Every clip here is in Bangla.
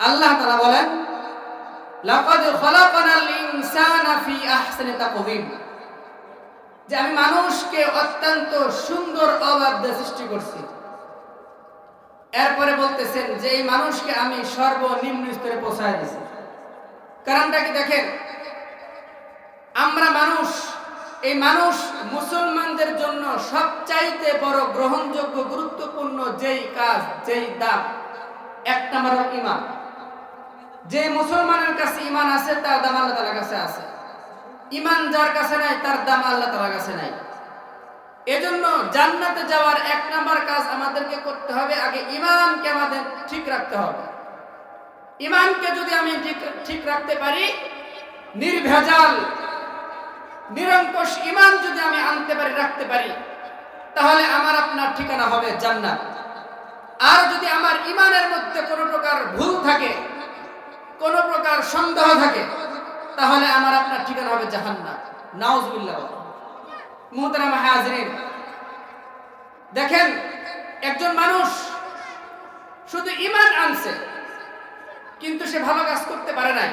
আল্লাহ তাআলা বলেন, লাকাদ ফি আহসানি তাকওয়িম। যে আমি মানুষকে অত্যন্ত সুন্দর সৃষ্টি করছি। এরপরে বলতেছেন যে এই মানুষকে আমি সর্বনিম্ন স্তরে পৌঁছায় দিছি কারণটা কি দেখেন? আমরা মানুষ, এই মানুষ মুসলমানদের জন্য সবচাইতে বড় গ্রহণযোগ্য গুরুত্বপূর্ণ যেই কাজ, যেই দাম, এক নম্বর ইমান যে মুসলমানের কাছে ইমান আছে, তার দাম আল্লাহ তালার কাছে আছে। ইমান যার কাছে নাই, তার দাম আল্লাহ তালার কাছে নাই। এজন্য জান্নাতে যাওয়ার এক নাম্বার কাজ আমাদেরকে করতে হবে, আগে ইমানকে আমাদের ঠিক রাখতে হবে। ইমানকে যদি আমি ঠিক ঠিক রাখতে পারি, নির্ভেজাল, নিরঙ্কুশ ইমান যদি আমি আনতে পারি, রাখতে পারি, তাহলে আমার আপনার ঠিকানা হবে জান্নাত। আর যদি আমার ইমানের মধ্যে কোনো প্রকার ভুল থাকে কোনো প্রকার সন্দেহ থাকে, তাহলে আমার আপনার ঠিকানা হবে জাহান্নাত নাউজুবিল্লাহ। মুহতারাম হাজরিন, দেখেন, একজন মানুষ শুধু ইমান আনছে, কিন্তু সে ভালো কাজ করতে পারে নাই।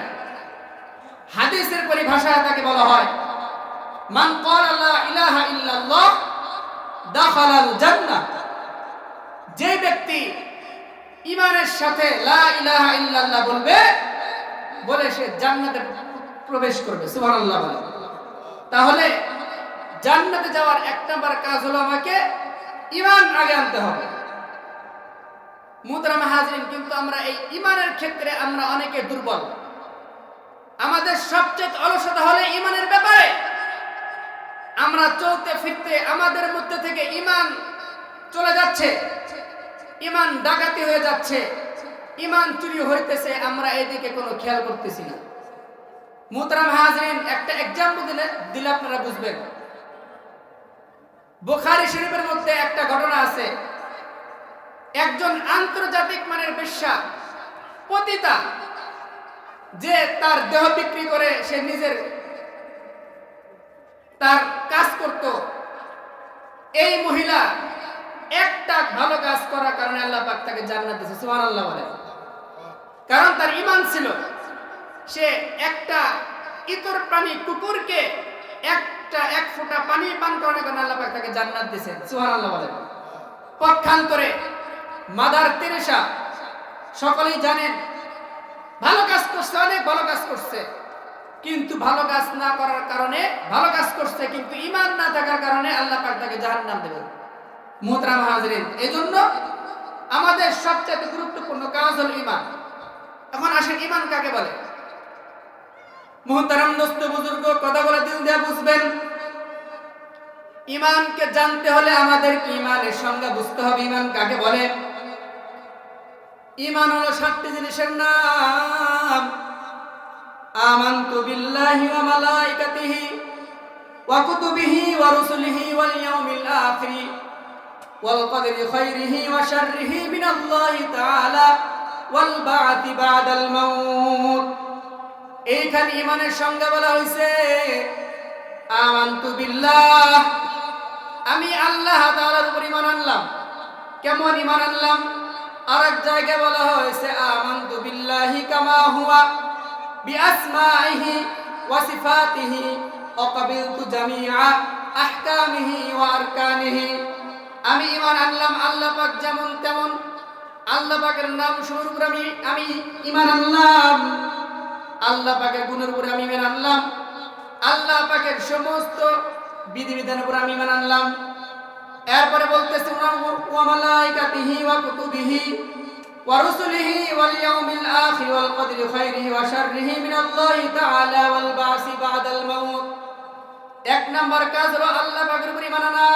হাদিসের পরিভাষায় তাকে বলা হয়, মান লা ইলাহা ইল্লাল্লাহ, দাখালাল জান্নাহ। যে ব্যক্তি ইমানের সাথে লা ইলাহা ইল্লাল্লাহ বলবে বলে সে জান্নাতে প্রবেশ করবে, সুবহানাল্লাহ বলে। তাহলে জান্নাতে যাওয়ার এক নাম্বার কাজ হলো আমাকে ইমান আগে আনতে হবে। মুহতারাম হাজরিন, কিন্তু আমরা এই ইমানের ক্ষেত্রে আমরা অনেকে দুর্বল। আমাদের সবচেয়ে অলসতা হলে ইমানের ব্যাপারে। আমরা চলতে ফিরতে আমাদের মধ্যে থেকে ইমান চলে যাচ্ছে ইমান ডাকাতি হয়ে যাচ্ছে। ইমান চুরি হইতেছে, আমরা এদিকে কোনো খেয়াল করতেছি না। মুহতারাম হাজরিন, একটা এক্সাম্পল দিলে দিলে আপনারা বুঝবেন। বুখারী শরীফের মধ্যে একটা ঘটনা আছে। একজন আন্তর্জাতিক মানের বেশ্যা পতিতা, যে তার দেহ বিক্রি করে সে নিজের তার কাজ করত। এই মহিলা একটা ভালো কাজ করার কারণে আল্লাহ পাক তাকে জান্নাত দিয়েছে, সুবহানাল্লাহ বলে। কারণ তার ইমান ছিল। সে একটা ইতর প্রাণী কুকুরকে একটা এক ফোঁটা পানি পান করানোর কারণে আল্লাহ পাক তাকে জান্নাত দিয়েছেন। সুবহানাল্লাহ বলে পক্ষান্তরে মাদার তেরেসা সকলেই জানেন, ভালো কাজ করছে, অনেক ভালো কাজ করছে। কিন্তু ভালো কাজ না করার কারণে ভালো কাজ করছে, কিন্তু ইমান না থাকার কারণে আল্লাহ পাক তাকে জাহান্নাম দেবেন। মুহতারাম হাজরিন, এজন্য আমাদের সবচেয়ে গুরুত্বপূর্ণ কাজ হলো ইমান এখন আসেন ইমান কাকে বলে? মুহতারাম দোস্ত বুজুর্গ কথা বলে দিল দিয়ে বুঝবেন। ইমানকে জানতে হলে আমাদেরকে ইমানের সংজ্ঞা বুঝতে হবে ইমান কাকে বলে? ইমান হলো সাতটি জিনিসের নাম। আমানতু বিল্লাহি ওয়া মালাইকাতিহি ওয়া কুতুবিহি ওয়া রুসুলিহি ওয়াল ইয়াউমিল আখির ওয়াল কদরি খাইরিহি ওয়া শাররিহি মিনাল্লাহি তাআলা। ওয়াল বা'তি বাদাল মাউত। এইখানে ইমানের সংজ্ঞা বলা হয়েছে আমানতু বিল্লাহ। আমি আল্লাহ তাআলার উপর ঈমান আনলাম। কেমন ঈমান আনলাম? আরেক জায়গায় বলা হয়েছে, আমানতু বিল্লাহি কামা হুয়া বিআসমাইহি ওয়া সিফাতিহি ওয়া কাবিলতু জামিআ আহকামিহি ওয়া আরকানিহি। আমি ঈমান আনলাম, আল্লাহ পাক যেমন তেমন আল্লাহ পাকের নাম সমূহের উপর আমি আমি ঈমান আনলাম। আল্লাহ পাকের গুণের উপরে আমি ঈমান আনলাম। আল্লাহ পাকের সমস্ত বিধিবিধানের উপর আমি ঈমান আনলাম। এরপরে বলতেছে ওয়া মালাইকাতিহি ওয়া কুতুবিহি ওয়া রুসুলিহি ওয়াল ইয়াউমিল আখির ওয়াল কদরি খাইরিহি ওয়া শাররিহি মিনাল্লাহি তাআলা ওয়াল বাসি বাদাল মাউত। এক নাম্বার কাজ হলো আল্লাহ পাকের উপর ঈমান আনা।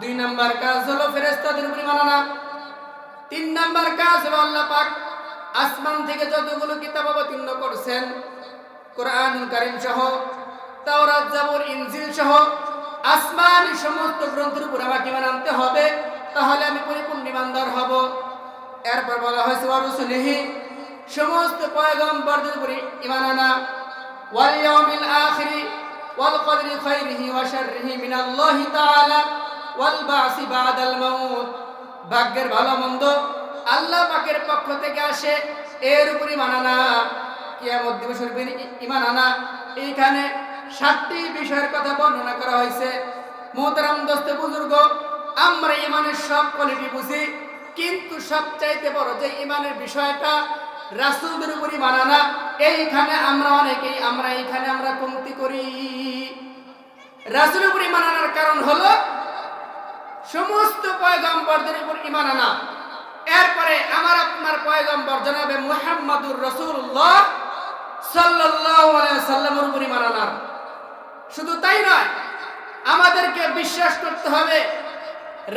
দুই নাম্বার কাজ হলো ফেরেশতাদের উপর ঈমান আনা। তিন নাম্বার কাজ হলো আল্লাহ পাক আসমান থেকে যতগুলো কিতাব অবতীর্ণ করছেন কোরআন কারীম সহ, তাওরাত, জাবুর, ইনজিল সহ, আসমানি সমস্ত গ্রন্থের উপর আমাকে ইমান আনতে হবে, তাহলে আমি পরিপূর্ণ ইমানদার হব। এরপর বলা হয়েছে ওয়ারুসুলিহি সমস্ত পয়গম্বরদের উপর ইমান আনা। ওয়াল ইয়াউমিল আখিরি, ওয়াল কদরি খাইরিহি ওয়া শাররিহি মিনাল্লাহি তাআলা, ওয়াল বাসি বাদাল মাউত। ভাগ্যের ভালো মন্দ আল্লাহ পাকের পক্ষ থেকে আসে, এর উপর ইমান আনা, কিয়ামত দিবসের ইমান আনা। এইখানে সাতটি বিষয়ের কথা বর্ণনা করা হয়েছে। মোহতারাম দোস্তে বুজুর্গ, আমরা ইমানের সব কোয়ালিটি বুঝি, কিন্তু সবচাইতে বড় যে ইমানের বিষয়টা রাসূলদের উপর ইমান আনা, এইখানে আমরা অনেকেই, আমরা এইখানে আমরা কমতি করি। রাসূলের উপর ইমান আনার কারণ হলো সমস্ত পয়গম্বরদের উপর ইমান আনা। এরপরে আমার আপনার পয়গম্বর জনাবে মুহাম্মাদুর রাসূলুল্লাহ সাল্লাল্লাহু আলাইহি সাল্লামের উপর ইমান আনার। শুধু তাই নয়, আমাদেরকে বিশ্বাস করতে হবে,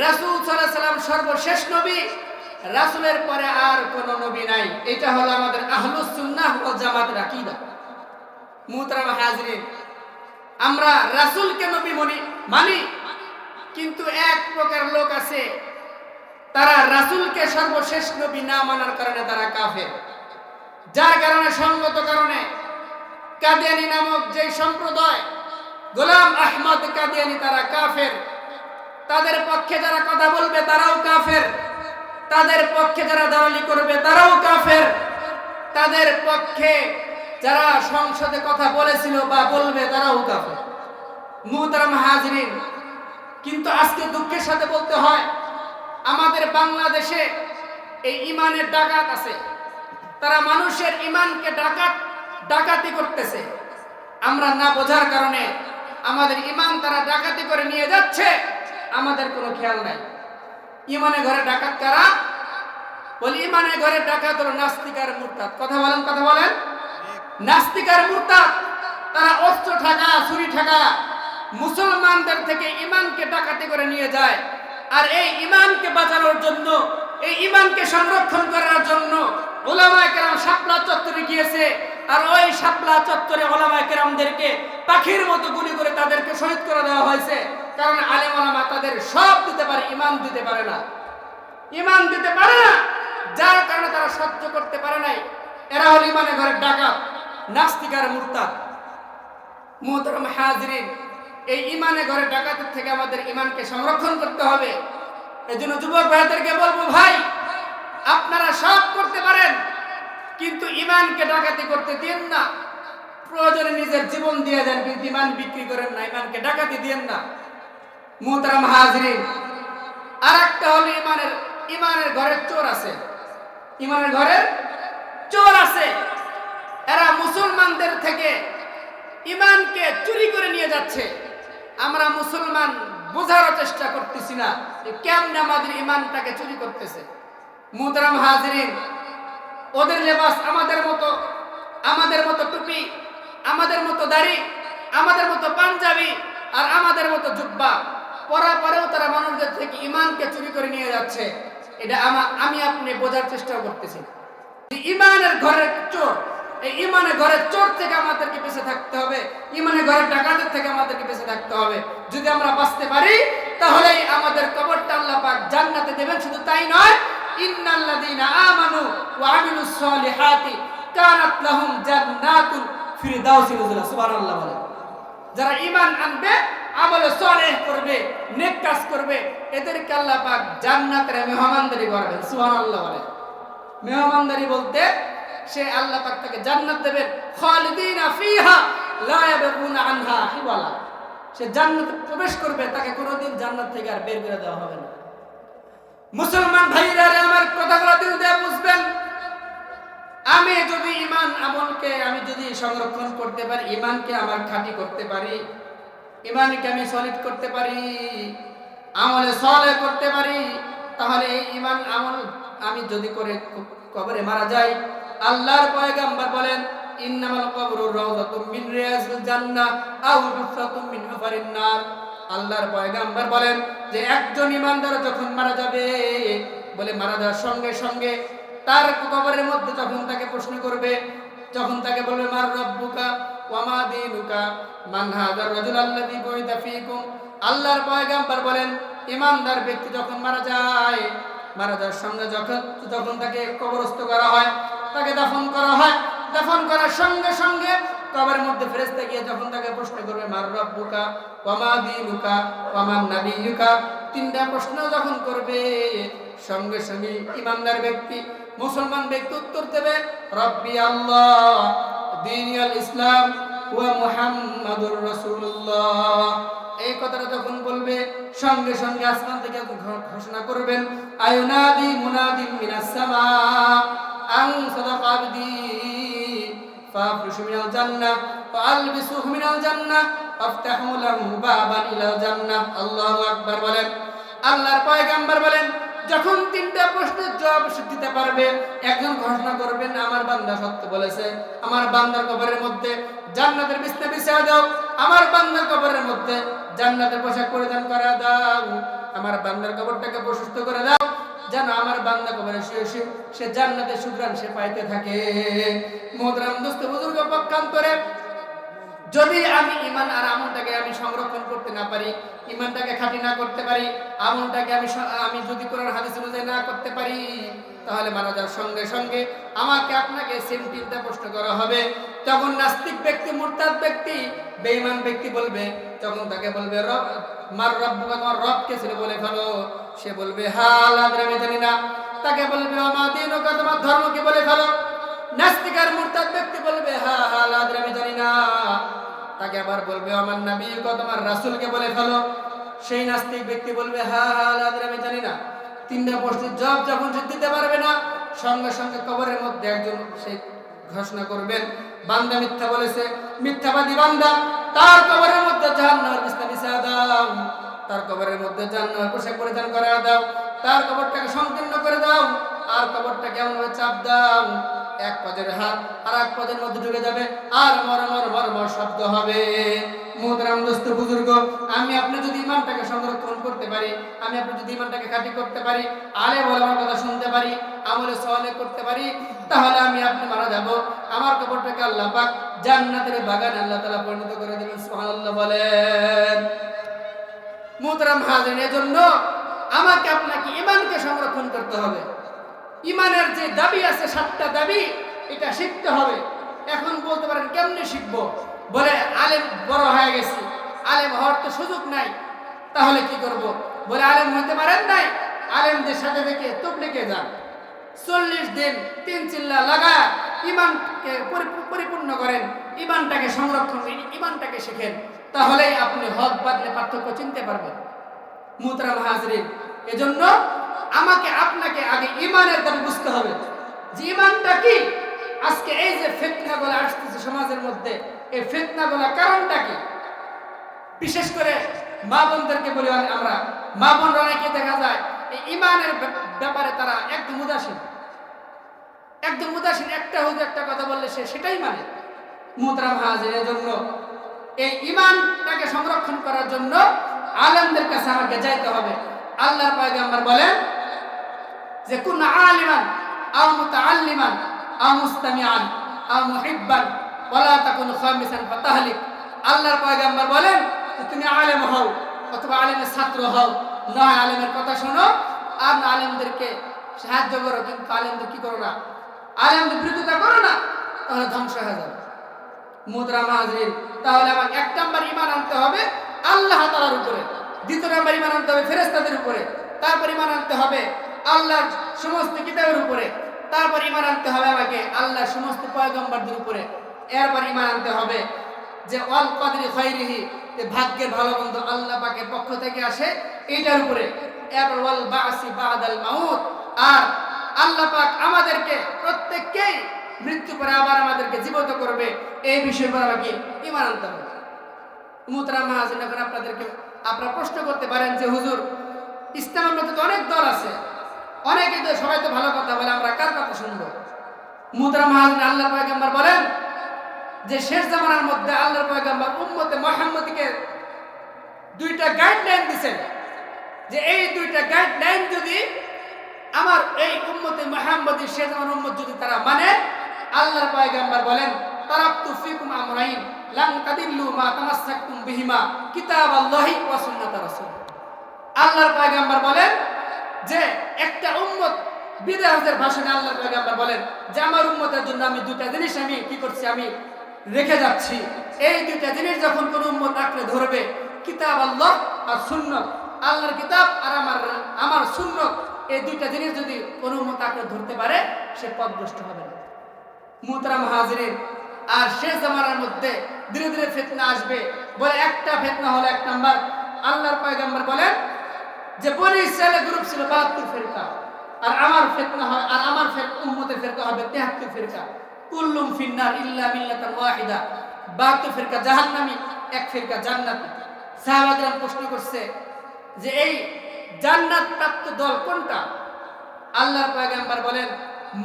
রাসূল আলাইহি সাল্লাম সর্বশেষ নবী, রাসুলের পরে আর কোন নবী নাই। এটা হলো আমাদের আহলুস সুন্নাহ ওয়াল জামাতের আকীদা। মুহতারাম হাজরিন, আমরা রাসূলকে নবী মানি। কিন্তু এক প্রকার লোক আছে, তারা রাসুলকে সর্বশেষ নবী না মানার কারণে তারা কাফের। যার কারণে, সঙ্গত কারণে কাদিয়ানি নামক যে সম্প্রদায়, গোলাম আহমদ কাদিয়ানি তারা কাফের। তাদের পক্ষে যারা কথা বলবে তারাও কাফের। তাদের পক্ষে যারা দালালি করবে তারাও কাফের। তাদের পক্ষে যারা সংসদে কথা বলেছিল বা বলবে তারাও কাফের। মুহতারাম হাজরিন কিন্তু আজকে দুঃখের সাথে বলতে হয়, আমাদের বাংলাদেশে এই ইমানের ডাকাত আছে। তারা মানুষের ইমানকে ডাকাত, ডাকাতি করতেছে। আমরা না বোঝার কারণে আমাদের ইমান তারা ডাকাতি করে নিয়ে যাচ্ছে, আমাদের কোনো খেয়াল নাই। ইমানের ঘরে ডাকাত কারা? বলি ইমানের ঘরে ডাকাত হলো নাস্তিকার মুরতাদ। কথা বলেন কথা বলেন। নাস্তিকার মুরতাদ, তারা অস্ত্র ঠাকা, ছুরি ঠাকা মুসলমানদের থেকে ইমানকে ডাকাতি করে নিয়ে যায়। আর এই ইমানকে বাঁচানোর জন্য, এই ইমানকে সংরক্ষণ করার জন্য ওলামায় চত্বরে গিয়েছে। আর ওই চত্বরে পাখির মতো গুলি করে তাদেরকে শহীদ করে দেওয়া হয়েছে। কারণ তাদের সব দিতে পারে ইমান দিতে পারে না। ইমান দিতে পারে না, যার কারণে তারা সহ্য করতে পারে নাই। এরা হল ইমানের ঘরের ডাকাত নাস্তিকার মুরতাদ। মুহতারাম হাজরিন এই ইমানে ঘরে ডাকাতের থেকে আমাদের ইমানকে সংরক্ষণ করতে হবে। এই জন্য যুবক ভাইদেরকে বলব, ভাই, আপনারা সব করতে পারেন, কিন্তু ইমানকে ডাকাতি করতে দিন না। প্রয়োজনে নিজের জীবন দিয়ে দেন, কিন্তু ইমান বিক্রি করেন না ইমানকে ডাকাতি দিন না। মুহতারাম হাজরিন আর একটা হলো ইমানের ইমানের ঘরের চোর আছে। ইমানের ঘরের চোর আছে। এরা মুসলমানদের থেকে ইমানকে চুরি করে নিয়ে যাচ্ছে। আমরা মুসলমান বোঝার চেষ্টা করতেছি না কেমনে আমাদের ইমানটাকে চুরি করতেছে। মুহতারাম হাজরিন, ওদের লেবাস আমাদের মতো আমাদের মতো টুপি, আমাদের মতো দাড়ি, আমাদের মতো পাঞ্জাবি আর আমাদের মতো জুব্বা পরা পরেও তারা মানুষদের থেকে ইমানকে চুরি করে নিয়ে যাচ্ছে। এটা আমি আপনি বোঝার চেষ্টা করতেছি। ইমানের ঘরের চোর এই ইমানের ঘরের চোর থেকে আমাদেরকে বেঁচে থাকতে হবে, ইমানের ঘরের ডাকাতের থেকে আমাদেরকে বেঁচে থাকতে হবে। যদি আমরা বাঁচতে পারি তাহলেই আমাদের কবরটা আল্লাহ পাক জান্নাতে দেবেন। শুধু তাই নয়, ইন্নাল্লাযীনা আমানু ওয়া আমিলুস সলিহাতি কানাত লাহুম জান্নাতুল ফিরদাউসি নুজুলা। সুবহানাল্লাহ বলে। যারা ঈমান আনবে, আমল সলেহ করবে, নেক কাজ করবে, এদেরকে আল্লাহ পাক জান্নাতের মেহমানদারি করবেন। সুবহানাল্লাহ বলে। মেহমানদারি বলতে সে আল্লাহ পাক তাকে জান্নাত দেবেন। খালিদিনা ফিহা লা ইয়াবগুনা আনহা হিওয়ালা সে জান্নাতে প্রবেশ করবে, তাকে কোনোদিন জান্নাত থেকে আর বের করে দেওয়া হবে না। মুসলমান ভাইরা আমার কথাগুলো দিল দিয়ে বুঝবেন? আমি যদি ইমান আমলকে, আমি যদি সংরক্ষণ করতে পারি ইমানকে আমার খাঁটি করতে পারি ইমানকে আমি সলিড করতে পারি, আমলে সলে করতে পারি, তাহলে এই ইমান আমল আমি যদি করে কবরে মারা যাই আল্লাহর পয়গাম্বর বলেন, ইন্নামাল কবরু রাউযাতুম মিন রিয়াজিল জান্নাহ আও রুফাতুম মিন হুফারিন নার। আল্লাহর পয়গাম্বর বলেন যে, একজন ইমানদার যখন মারা যাবে, বলে মারা যাওয়ার সঙ্গে সঙ্গে তার কবরের মধ্যে যখন তাকে প্রশ্ন করবে, যখন তাকে বলবে, মার রব্বুকা ওয়ামা দিনুকা মান হাযার রাজুল আল্লাযী বুইদা ফীকুম? আল্লাহর পয়গাম্বর বলেন, ইমানদার ব্যক্তি যখন মারা যায় মারা যাওয়ার সঙ্গে যখন যখন তাকে কবরস্থ করা হয়, তাকে দাফন করা হয়। দাফন করার সঙ্গে সঙ্গে কবরের মধ্যে ফেরেশতা গিয়ে যখন তাকে প্রশ্ন করবে, মার রব্বুকা ওয়ামা দিনুকা ওয়ামান নাবিয়ুকা? তিনটা প্রশ্ন যখন করবে, সঙ্গে সঙ্গে ইমানদার ব্যক্তি, মুসলমান ব্যক্তি উত্তর দেবে, রব্বি আল্লাহ দিনিয়াল ইসলাম ওয়া মুহাম্মাদুর রাসূলুল্লাহ। এই কথাটা যখন বলবে, সঙ্গে সঙ্গে আসমান থেকে ঘোষণা করবেন, আয়ুনাদি মুনাদিম মিনাস সামা আন সাদাকা আবদি, ফাফরিশু মিনাল জান্নাহ ফাআলবিসুহু মিনাল জান্নাহ ফাফতাহু লাহু বাবান ইলাল জান্নাহ। আল্লাহু আকবার বলেন। আল্লাহর পয়গাম্বর বলেন যখন তিনটা প্রশ্নের জবাব সে দিতে পারবে, একজন ঘোষণা করবেন, আমার বান্দা সত্য বলেছে। আমার বান্দার কবরের মধ্যে জান্নাতের বিছনা বিছিয়ে দাও। আমার বান্দার কবরের মধ্যে জান্নাতের পোশাক পরিধান করা দাও। আমার বান্দার কবরটাকে প্রশস্ত করে দাও। যেন আমার বান্দা কবরে শুয়ে শুয়ে সে জান্নাতের সুগ্রাণ সে পাইতে থাকে। মোদরাম দোস্ত বুজুর্গ পক্ষান্তরে যদি আমি ইমান আর আমলটাকে আমি সংরক্ষণ করতে না পারি, ইমানটাকে খাঁটি না করতে পারি, আমলটাকে আমি আমি যদি কোরআন হাদিস অনুযায়ী না করতে পারি, তাহলে মারা যাওয়ার সঙ্গে সঙ্গে আমাকে আপনাকে সেম চিন্তা প্রশ্ন করা হবে। তখন নাস্তিক ব্যক্তি, মুরতাদ ব্যক্তি, বেঈমান ব্যক্তি বলবে, তখন তাকে বলবে, রব, মার রব তোমার রব কে ছিল বলে ফেলো। সে বলবে হাল আমি জানি না। তাকে বলবে আমাদিন তোমার ধর্মকে বলে ফেলো। নাস্তিক আর মুরতাদ ব্যক্তি বলবে, হা হা, লাদের, আমি জানি না। তাকে আবার বলবে, আমার নবী কো তোমার রাসূলকে বলে ফেলো। সেই নাস্তিক ব্যক্তি বলবে, হা হা, লাদের, আমি জানি না। তিনটা প্রশ্নের জবাব যখন সে দিতে পারবে না, সঙ্গে সঙ্গে কবরের মধ্যে একজন সে ঘোষণা করবেন, বান্দা মিথ্যা বলেছে, মিথ্যাবাদী বান্দা, তার কবরের মধ্যে জাহান্নামের বিছিয়ে দাও তার কবরের মধ্যে জাহান্নামের পোশাক পরিধান করে দাও তার কবরটাকে সংকীর্ণ করে দাও, আর কবরটা কেমন ভাবে চাপ দাও এক পদের হাত আর এক পদের মধ্যে ঢুকে যাবে। আর মর মর শব্দ হবে। মোহতারাম দোস্ত বুজুর্গ, আমি আপনি যদি ইমানটাকে সংরক্ষণ করতে পারি, আমি আপনি যদি ইমানটাকে খাঁটি করতে পারি আলে বলে আমার কথা শুনতে পারি, আমলে সওয়ালে করতে পারি, তাহলে আমি আপনি মারা যাব। আমার কবরটাকে আল্লাহ পাক জান্নাতের বাগান আল্লাহ তালা পরিণত করে দেবেন, সুবহানাল্লাহ বলেন। মোহতারাম হাজির এজন্য আমাকে আপনাকে ইমানকে সংরক্ষণ করতে হবে। ইমানের যে দাবি আছে, সাতটা দাবি, এটা শিখতে হবে। এখন বলতে পারেন, কেমনে শিখব? বলে, আলেম বড় হয়ে গেছি। আলেম হওয়ার তো সুযোগ নাই। তাহলে কি করব? বলে, আলেম হতে পারেন নাই? আলেমদের সাথে থেকে তবলিকে যান। চল্লিশ দিন তিন চিল্লা লাগা ইমানকে পরিপূর্ণ করেন। ইমানটাকে সংরক্ষণ করেন ইমানটাকে শেখেন। তাহলেই আপনি হক বাদলে পার্থক্য চিনতে পারবেন। মুতরাম হাজরিন, এজন্য আমাকে আপনাকে আগে ইমানের দাবি বুঝতে হবে। যে ইমানটা কি? আজকে এই যে ফেতনা গুলো আসতেছে সমাজের মধ্যে, এই ফেতনা গুলা কারণটা কি? বিশেষ করে মা বোনদেরকে বলি আমরা মা বোনরা অনেকে দেখা যায়, এই ইমানের ব্যাপারে তারা একদম উদাসীন। একদম উদাসীন, একটা হোক একটা কথা বললে সে সেটাই মানে। মুতরাম হাজির জন্য। এই ইমানটাকে সংরক্ষণ করার জন্য আলেমদের কাছে আমাকে যাইতে হবে। আল্লাহর পয়গম্বর বলেন যে, কুন আলিমান, আও মুতাআল্লিমান, আও মুস্তামিআন, আও মুহিব্বান, ওয়ালা তাকুন খামিসান ফাতাহলিক। আল্লাহর পয়গম্বর বলেন তুমি আলেম হও অথবা আলেমের ছাত্র হও। নয় আলেমের কথা শোনো। আর আলেমদেরকে সাহায্য করো। কিন্তু আলেমদের কি করো না? আলেমদের বিরোধিতা করো না, তাহলে ধ্বংস হয়ে যাবে। মুদ্রা মাহাজরিন তাহলে আমার এক নাম্বার ইমান আনতে হবে আল্লাহ তালার উপরে। দ্বিতীয় নাম্বার ইমান আনতে হবে ফেরেস্তাদের উপরে। তারপর ইমান আনতে হবে আল্লাহর সমস্ত কিতাবের উপরে। তারপর ইমান আনতে হবে আমাকে আল্লাহর সমস্ত পয়গম্বরদের উপরে। এরপর ইমান আনতে হবে যে অল কদরি খৈরিহি যে ভাগ্যের ভালো মন্দ আল্লাহ পাকের পক্ষ থেকে আসে এইটার উপরে। এরপর ওয়াল বাসি বাদাল মাউত। আর আল্লাহ পাক আমাদেরকে প্রত্যেককেই মৃত্যু পরে আবার আমাদেরকে জীবিত করবে। এই বিষয়ে আমাকে ইমান আনতে হবে। মুতরা মাহাজিন, এখন আপনাদেরকে আপনারা প্রশ্ন করতে পারেন যে, হুজুর, ইসলামের মধ্যে তো অনেক দল আছে। অনেকে তো সবাই তো ভালো কথা বলে, আমরা কার কথা শুনব? মুতরা মাহাজিন আল্লাহ পয়গম্বর বলেন যে, শেষ জামানার মধ্যে আল্লাহর পয়গাম্বার উম্মতে মোহাম্মদকে দুইটা গাইডলাইন দিছেন। যে, এই দুইটা গাইডলাইন যদি আমার এই উম্মতে মুহাম্মদী, শেষ জামানার উম্মত যদি তারা মানে আল্লাহর পয়গম্বর বলেন তারাকতু ফিকুম আমরাইন। লান তাদিল্লু মা তামাসসাকতুম বিহিমা কিতাবাল্লাহি ওয়া সুন্নাত রাসূল। আল্লাহর পয়গম্বর বলেন যে একটা উম্মত বিদায় হজের ভাষণে আল্লাহর পয়গম্বর বলেন যে আমার উম্মতের জন্য আমি দুটা জিনিস আমি কি করছি, আমি রেখে যাচ্ছি। এই দুইটা জিনিস যখন কোন উম্মত আঁকড়ে ধরবে কিতাব আল্লাহ আর সুন্নত, আল্লাহর কিতাব আর আমার আমার সুন্নত, এই দুইটা জিনিস যদি কোনো মত আঁকড়ে ধরতে পারে, সে পদভ্রষ্ট হবে না। মুহতারাম হাজিরিন, আর শেষ জামানার মধ্যে ধীরে ধীরে ফেতনা আসবে। বলে একটা ফেতনা হলো এক নাম্বার। আল্লাহর পয়গম্বর বলেন যে, বনি ইসরায়েলের গ্রুপ ছিল বাহাত্তর ফেরকা। আর আমার ফেতনা হয়, আর আমার উম্মতের ফেরকা হবে তেহাত্তর ফেরকা। কুল্লুম ফিন্নার ইল্লা মিল্লাতান ওয়াহিদা। বাহাত্তর ফেরকা জাহান্নামী, এক ফেরকা জান্নাতি। সাহাবাগরাম প্রশ্ন করছে যে, এই জান্নাত প্রাপ্ত দল কোনটা? আল্লাহর পয়গম্বর বলেন,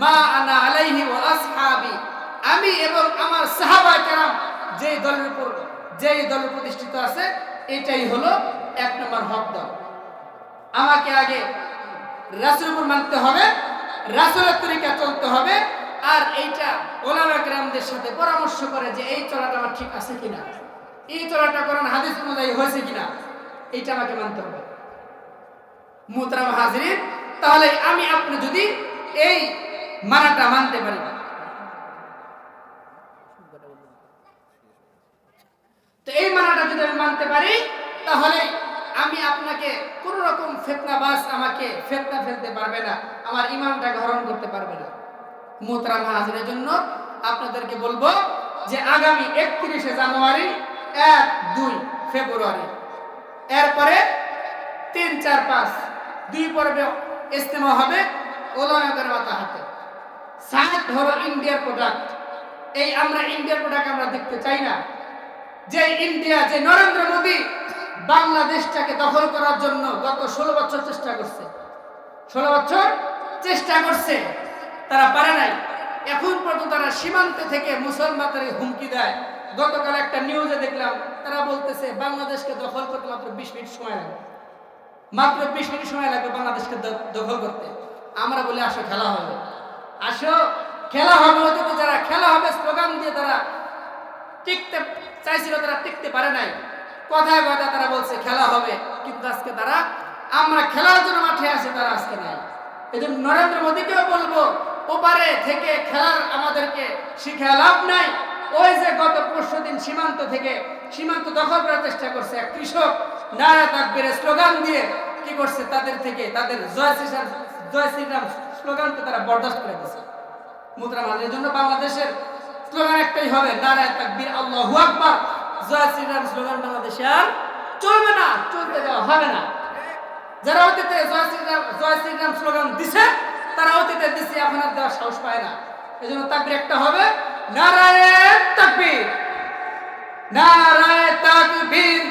মা আনা আলাইহি ওয়া আসহাবি। আমি এবং আমার সাহাবা কেরাম যেই দলের উপর, যেই দল প্রতিষ্ঠিত আছে, এটাই হলো এক নম্বর হক দল। আমাকে আগে রাসুল উপর মানতে হবে, রাসুলের তরিকা চলতে হবে, আর এইটা ওলামা গ্রামদের সাথে পরামর্শ করে যে এই চলাটা আমার ঠিক আছে কিনা। এই চলাটা কোরআন, হাদিস অনুযায়ী হয়েছে কিনা, এইটা আমাকে মানতে হবে। মুতরাম হাজরিন, তাহলে আমি আপনি যদি এই মানাটা মানতে পারি তো এই মানাটা যদি আমি মানতে পারি, তাহলে আমি আপনাকে কোন রকম ফেতনা বাস আমাকে ফেতনা ফেলতে পারবে না, আমার ইমানটা গ্রহণ করতে পারবে না। মোতরাম হাজিরের জন্য আপনাদেরকে বলব যে আগামী একত্রিশে জানুয়ারি, এক, দুই ফেব্রুয়ারি। এরপরে তিন, চার, পাঁচ, দুই পর্বে ইস্তেমা হবে ওলামের মাথা হাতে। সাত হলো ইন্ডিয়ার প্রোডাক্ট এই আমরা ইন্ডিয়ার প্রোডাক্ট আমরা দেখতে চাই না। যে ইন্ডিয়া, যে নরেন্দ্র মোদী বাংলাদেশটাকে দখল করার জন্য গত ষোলো বছর চেষ্টা করছে। ষোলো বছর চেষ্টা করছে। তারা পারে নাই। এখন পর্যন্ত তারা সীমান্ত থেকে মুসলমানদের হুমকি দেয়। গতকাল একটা নিউজে দেখলাম, তারা বলতেছে বাংলাদেশকে দখল করতে মাত্র বিশ মিনিট সময় লাগবে। মাত্র বিশ মিনিট সময় লাগবে বাংলাদেশকে দখল করতে। আমরা বলি, আসো, খেলা হবে। আসো, খেলা হবে যারা খেলা হবে টিকতে চাইছিল তারা টিকতে পারে নাই। কথায় কথা তারা বলছে, খেলা হবে। কিন্তু আজকে তারা, আমরা খেলার জন্য মাঠে আসে তারা আজকে নাই। এই জন্য নরেন্দ্র মোদীকেও বলব, ওপারে থেকে খেলার আমাদেরকে শিখা লাভ নাই। ওই যে গত পরশু দিন সীমান্ত থেকে, সীমান্ত দখল করার চেষ্টা করছে এক কৃষক নারা তাকবীরের স্লোগান দিয়ে কি করছে, তাদের থেকে, তাদের জয় শ্রীরাম জয় শ্রীরাম স্লোগানকে তারা বরদাস্ত করে দিচ্ছে মুদ্রা মানের জন্য বাংলাদেশের স্লোগান একটাই হবে নারায় তাকবীর আল্লাহু আকবার। জয় শ্রীরাম স্লোগান বাংলাদেশে আর চলবে না, চলতে দেওয়া হবে না। যারা অতীতে জয় শ্রীরাম জয় শ্রীরাম স্লোগান দিছে, তারা অতীতে দিছে, এখন আর দেওয়ার সাহস পায় না। এই জন্য তাকবীর একটা হবে, নারায় তাকবীর। নারায় তাকবীর।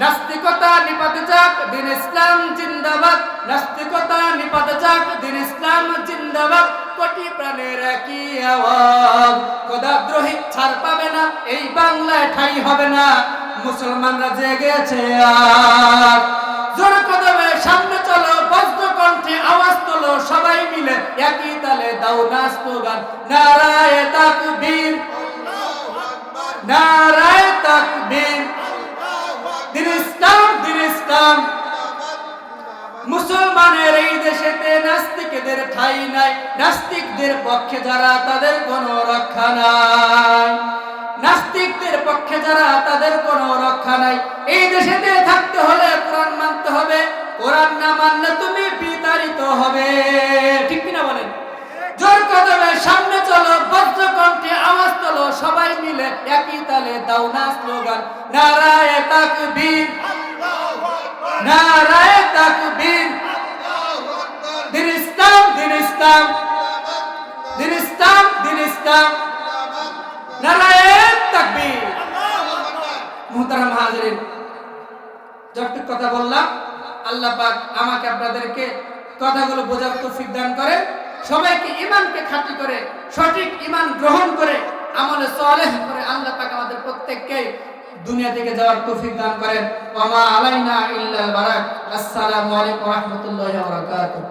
নাস্তিকতা নিপাত যাক, দিন ইসলাম জিন্দাবাদ। নাস্তিকতা নিপাত যাক, দিন ইসলাম জিন্দাবাদ। কোটি প্রাণের একই আওয়াজ। খোদাদ্রোহী ছাড় পাবে না, এই বাংলায় ঠাই হবে না। মুসলমানরা জেগেছে আর। জোর কদমে সামনে চলো বজ্র কণ্ঠে আওয়াজ তোলো, সবাই মিলে একই তালে দাও নাচ গান নারায় তাকবীর। নারায় তাকবীর। দিন ইসলাম দিন ইসলাম। মুসলমানের এই দেশেতে নাস্তিকদের ঠাই নাই। নাস্তিকদের পক্ষে যারা তাদের কোনো রক্ষা নাই। নাস্তিকদের পক্ষে যারা তাদের কোনো রক্ষা নাই। এই দেশেতে থাকতে হলে কোরআন মানতে হবে। কোরআন না মানলে তুমি বিতাড়িত হবে। ঠিক কিনা বলেন? জোর কদমে সামনে চলো বজ্র কণ্ঠে আওয়াজ তোলো, সবাই মিলে একই তালে দাও না স্লোগান। নারায় তাকবীর। নারায় তাকবীর। দিন দিন ইসলাম। দিন ইসলাম, দিন কথা বললাম, আল্লাহ আমাকে আপনাদেরকে কথাগুলো বোঝার তৌফিক দান করে সবাইকে ইমানকে খাঁটি করে, সঠিক ইমান গ্রহণ করে, আমলে সালেহ করে আল্লাহ পাক আমাদের প্রত্যেককে দুনিয়া থেকে যাওয়ার তৌফিক দান করেন। ওয়া মা আলাইনা ইল্লাল বারাক। আসসালামু আলাইকুম ওয়া রাহমাতুল্লাহি ওয়া বারাকাতুহু।